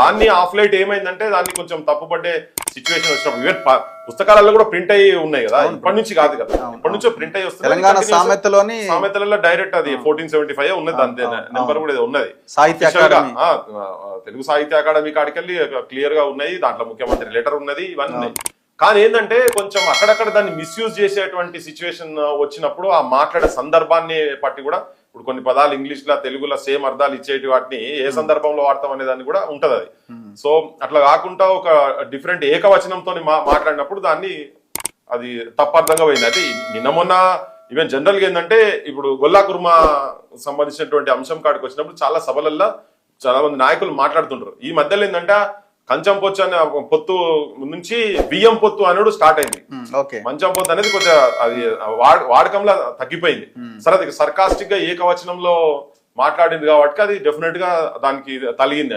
దాన్ని of light ఏమైందంటే దాన్ని కొంచెం తప్పుపడ్డే సిచ్యువేషన్ వచ్చినప్పుడు. ఈవెన్ పుస్తకాలలో కూడా ప్రింట్ అయ్యి ఉన్నాయి కదా. ఇప్పటి నుంచి కాదు కదా. ఇప్పటి నుంచో ప్రింట్ అయ్యి వస్తుంది. తెలంగాణ సామెతలోని సామెతలలో డైరెక్ట్ అది ఫోర్టీన్ సెవెంటీ ఫైవ్ ఉన్నది అవును, నెంబర్. కూడా ఉన్నది. సాహిత్య తెలుగు సాహిత్య అకాడమీ కాడికెళ్ళి క్లియర్గా ఉన్నాయి. దాంట్లో ముఖ్యమంత్రి లెటర్ ఉన్నది ఇవన్నీ కానీ ఏంటంటే కొంచెం అక్కడక్కడ దాన్ని మిస్యూజ్ చేసేటువంటి సిచ్యువేషన్ వచ్చినప్పుడు ఆ మాట్లాడే సందర్భాన్ని బట్టి కూడా ఇప్పుడు కొన్ని పదాలు ఇంగ్లీష్లో తెలుగులో సేమ్ అర్థాలు ఇచ్చేటి వాటిని ఏ సందర్భంలో వాడతాం అనే దాన్ని కూడా ఉంటది అది సో అట్లా కాకుండా ఒక డిఫరెంట్ ఏకవచనంతో మాట్లాడినప్పుడు దాన్ని అది తప్పర్థంగా పోయింది. అయితే నిన్న మొన్న ఈవెన్ జనరల్గా ఏంటంటే ఇప్పుడు గొల్లా కుర్మా సంబంధించినటువంటి అంశం కాడికి వచ్చినప్పుడు చాలా సభలల్లో చాలా మంది నాయకులు మాట్లాడుతుంటారు ఈ మధ్యలో ఏంటంటే కంచం పొచ్చు అనే పొత్తు నుంచి బియ్యం పొత్తు అనేది స్టార్ట్ అయింది. మంచం పొత్తు అనేది కొంచెం అది వాడ- వాడకంలో తగ్గిపోయింది. సరే అది సర్కాస్టిక్గా ఏకవచనంలో మాట్లాడింది కాబట్టి అది డెఫినెట్గా దానికి తలిగింది.